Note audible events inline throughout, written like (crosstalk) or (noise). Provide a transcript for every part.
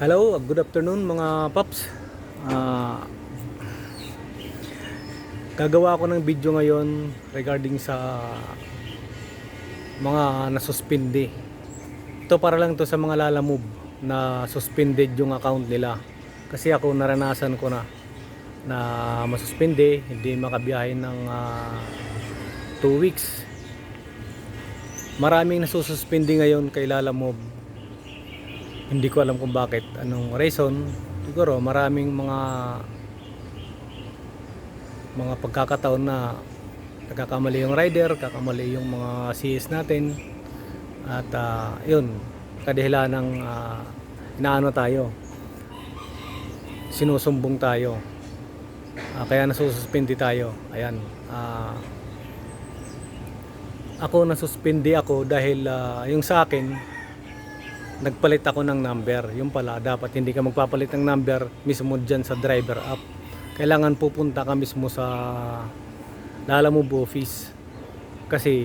Hello, good afternoon mga paps. Ah, gagawa ako ng video ngayon regarding sa mga nasuspindi. Ito para lang to sa mga lalamove na suspended yung account nila. Kasi ako naranasan ko na na masuspindi, hindi makabiyahe ng 2 weeks. Maraming nasususpindi ngayon kay lalamove hindi ko alam kung bakit. Anong reason? Siguro maraming mga mga pagkakataon na nagkakamali yung rider kakamali yung mga CS natin. At ah, yun kadahilan ng ah, inaano tayo. Sinusumbong tayo. Ah, kaya nasususpindi tayo. Ayan ah, ako nasuspindi ako dahil ah, yung sa akin nagpalit ako ng number. Yung pala, dapat hindi ka magpapalit ng number mismo dyan sa driver app. Kailangan pupunta ka mismo sa Lalamove office. Kasi,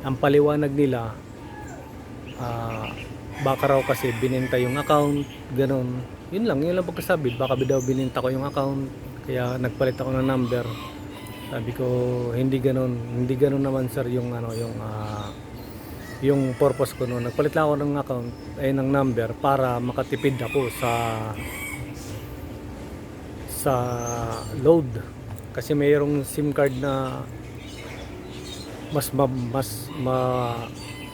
ang paliwanag nila, ah, baka raw kasi bininta yung account, ganun. Yun lang, yun lang pagkasabi. Baka daw bininta ko yung account, kaya nagpalit ako ng number. Sabi ko, hindi ganun. Hindi ganun naman sir yung ano, yung ah, yung purpose ko noon. Nagpalit lang ako ng account ay ng number para makatipid ako sa sa load kasi mayroong SIM card na mas ma, mas ma,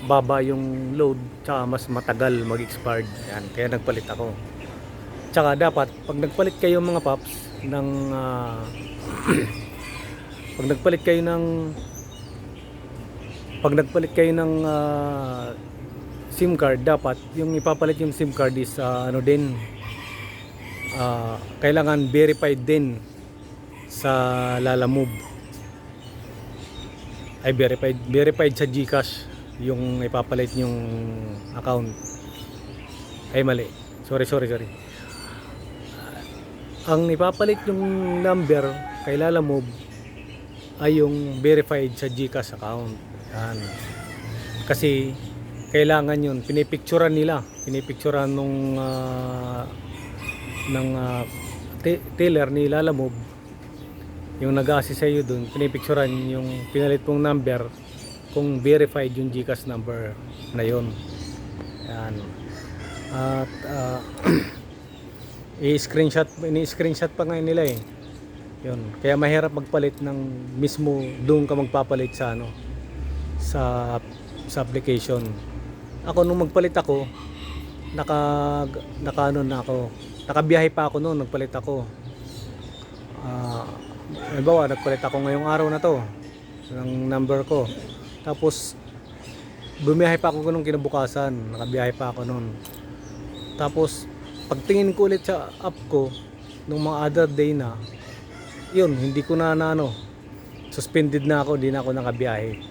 baba yung load tsaka mas matagal mag-expired yan kaya nagpalit ako tsaka dapat pag nagpalit kayo mga paps ng ah, (clears throat) pag nagpalit kayo ng pag nagpalit kayo ng ah, SIM card, dapat yung ipapalit yung SIM card is ah, ano din ah, kailangan verified din sa Lalamove. Ay verified, verified sa GCash yung ipapalit yung account. Ay mali. Sorry, sorry, sorry. Ang ipapalit yung number kay Lalamove ay yung verified sa GCash account. Yan. Kasi kailangan yun, pinipicturan nila, pinipicturan nung ah, ng ah, te- teller ni Lalamove yung nag-assist sa iyo dun, pinipicturan yung pinalit mong number kung verified yung GCash number na yun. Yan. At ah, (clears throat) i-screenshot, ini-screenshot pa nga nila eh. Yun. Kaya mahirap magpalit ng mismo doon ka magpapalit sa ano sa sa application. Ako nung magpalit ako, naka naka ano na ako. Nakabiyahe pa ako noon, nagpalit ako. Ah, halimbawa, nagpalit ako ngayong araw na to ng number ko. Tapos bumiyahe pa ako nung kinabukasan, nakabiyahe pa ako noon. Tapos pagtingin ko ulit sa app ko nung mga other day na, yun, hindi ko na na ano, suspended na ako, hindi na ako nakabiyahe.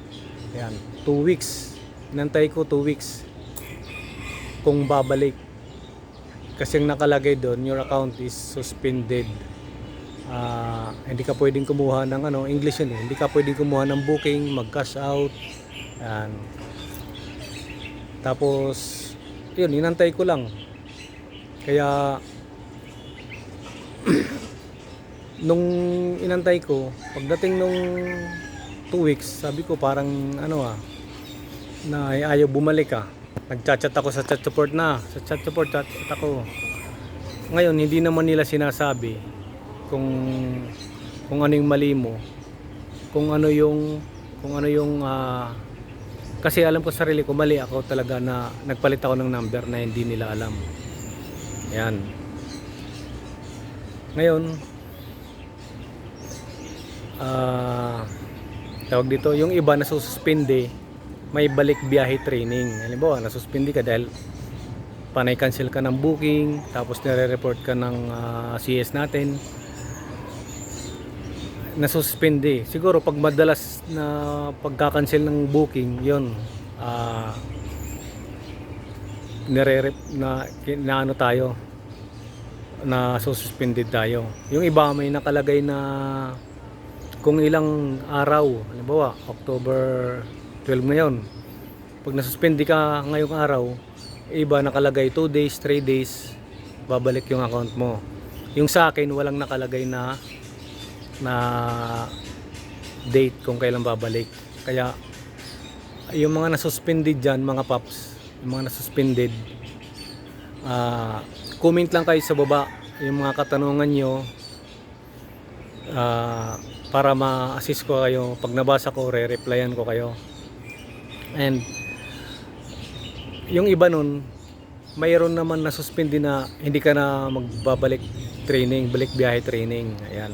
Ayan, 2 weeks. Inantay ko 2 weeks kung babalik. Kasi ang nakalagay doon, your account is suspended. Ah, hindi ka pwedeng kumuha ng ano, English yun eh. Hindi ka pwedeng kumuha ng booking, mag-cash out. Ayan. Tapos, yun, inantay ko lang. Kaya, (clears throat) nung inantay ko, pagdating nung 2 weeks, sabi ko parang ano ah, na ayaw bumalik ah. Nagchat-chat ako sa chat support na, sa chat support chat chat ako. Ngayon, hindi naman nila sinasabi kung kung ano yung mali mo, kung ano yung kung ano yung ah, kasi alam ko sa sarili ko mali ako talaga na nagpalit ako ng number na hindi nila alam. Yan. Ngayon, ah tawag dito, yung iba na suspende, may balik biyahe training. Halimbawa, nasuspindi ka dahil panay cancel ka ng booking, tapos nire-report ka ng ah, CS natin. Nasuspindi. Siguro pag madalas na pagka-cancel ng booking, yon ah nire na, na ano tayo na suspended tayo. Yung iba may nakalagay na kung ilang araw, halimbawa October 12 ngayon, pag nasuspindi ka ngayong araw, Iba nakalagay 2 days, 3 days, babalik yung account mo. Yung sa akin, walang nakalagay na na date kung kailan babalik. Kaya yung mga nasuspended dyan, mga paps, yung mga nasuspended, ah comment lang kayo sa baba yung mga katanungan nyo ah, para ma-assist ko kayo. Pag nabasa ko, re-replyan ko kayo. And yung iba nun, mayroon naman na suspend na hindi ka na magbabalik training, balik biyahe training. Ayan.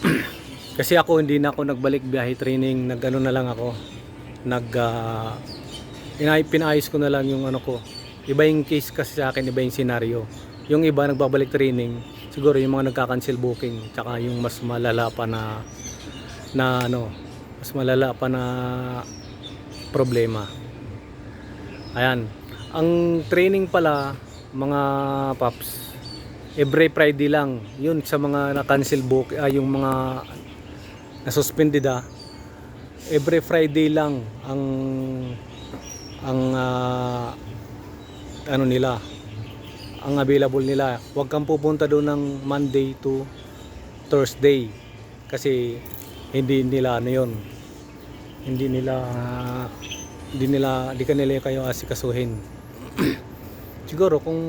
(clears throat) Kasi ako hindi na ako nagbalik biyahe training, nagano na lang ako. Nag uh, inay pinayos ko na lang yung ano ko. Iba yung case kasi sa akin, iba yung scenario. Yung iba nagbabalik training, siguro yung mga nagka-cancel booking, tsaka yung mas malala pa na na ano, mas malala pa na problema. Ayan. Ang training pala, mga paps, every Friday lang. Yun sa mga na-cancel book, ah, yung mga na-suspended ah. Every Friday lang ang ang ah, ano nila ang available nila. Huwag kang pupunta doon ng Monday to Thursday kasi hindi nila ano yun. Hindi nila hindi nila hindi ka nila kayo asikasuhin. (clears throat) Siguro kung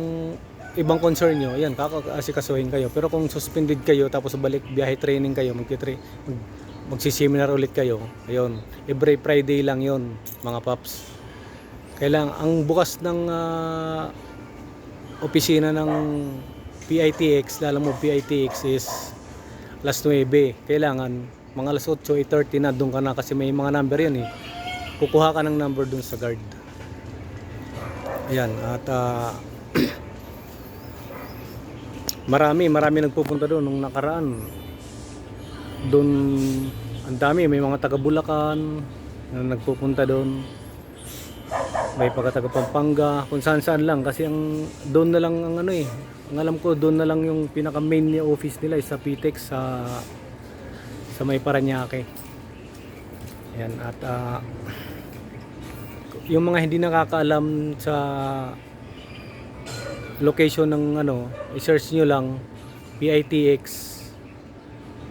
ibang concern nyo, yan, kakasikasuhin kayo. Pero kung suspended kayo, tapos balik biyahe training kayo, magti-tra- mag, magsiseminar ulit kayo, ayun, every Friday lang yon mga paps. Kailang ang bukas ng ah, opisina ng PITX, lalo mo PITX is alas 9. Kailangan mga alas 8, 8.30 na doon ka na kasi may mga number yun eh. Kukuha ka ng number doon sa guard. Ayan, at ah, (clears throat) marami, marami nagpupunta doon nung nakaraan. Doon, ang dami, may mga taga Bulacan na nagpupunta doon. May pagka taga Pampanga, kung saan saan lang kasi ang doon na lang ang ano eh. Ang alam ko doon na lang yung pinaka main ni office nila is sa PTEX sa sa may Paranaque. Ayan at ah, yung mga hindi nakakaalam sa location ng ano, i-search nyo lang PITX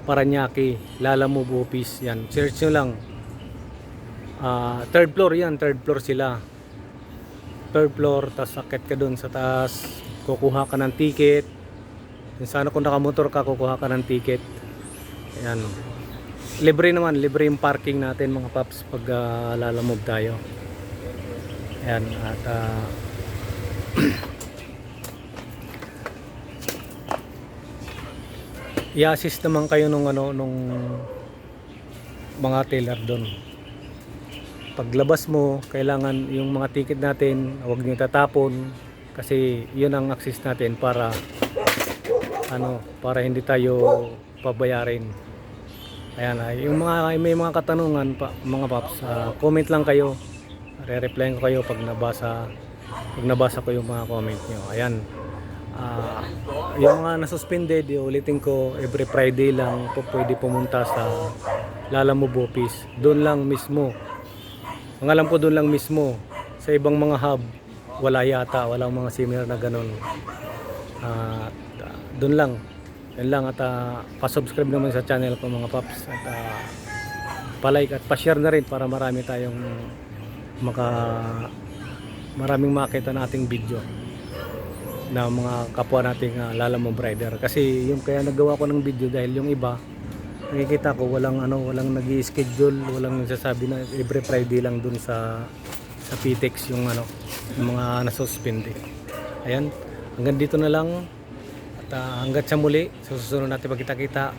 Paranaque, Lalamove Office yan. Search nyo lang. Ah, third floor yan, third floor sila. Third floor, tapos akit ka doon sa taas, kukuha ka ng ticket. Sana kung nakamotor ka, kukuha ka ng ticket. Ayan. Libre naman, libre yung parking natin mga paps pag ah, lalamove tayo. Ayan, at ah, (clears throat) i-assist naman kayo nung ano nung mga teller doon. Paglabas mo, kailangan yung mga ticket natin, huwag niyo tatapon kasi yun ang access natin para ano, para hindi tayo pabayarin. Ayan, yung mga may mga katanungan pa, mga paps, ah, comment lang kayo. Re-reply ko kayo pag nabasa pag nabasa ko yung mga comment nyo. Ayan. Ah, yung mga nasuspended, ulitin ko, every Friday lang po pwede pumunta sa Lalamove office. Doon lang mismo. Ang alam ko doon lang mismo. Sa ibang mga hub, wala yata, walang mga similar na ganun. Ah, doon lang. Yan lang at ah, pa-subscribe naman sa channel ko mga paps at ah, pa-like at pa-share na rin para marami tayong maka maraming makita nating video na mga kapwa nating uh, lalamove rider kasi yung kaya nagawa ko ng video dahil yung iba nakikita ko walang ano walang nag-schedule walang nagsasabi na every Friday lang dun sa sa PTEX yung ano yung mga nasuspend eh. ayan hanggang dito na lang. At ah, hanggat sa muli susunod natin pagkita-kita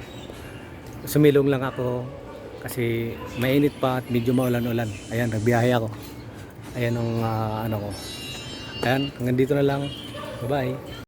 sumilong lang ako kasi mainit pa at medyo maulan-ulan. Ayan nagbiyahe ako. Ayan ang ah, ano ko. Ayan hanggang dito na lang. Bye bye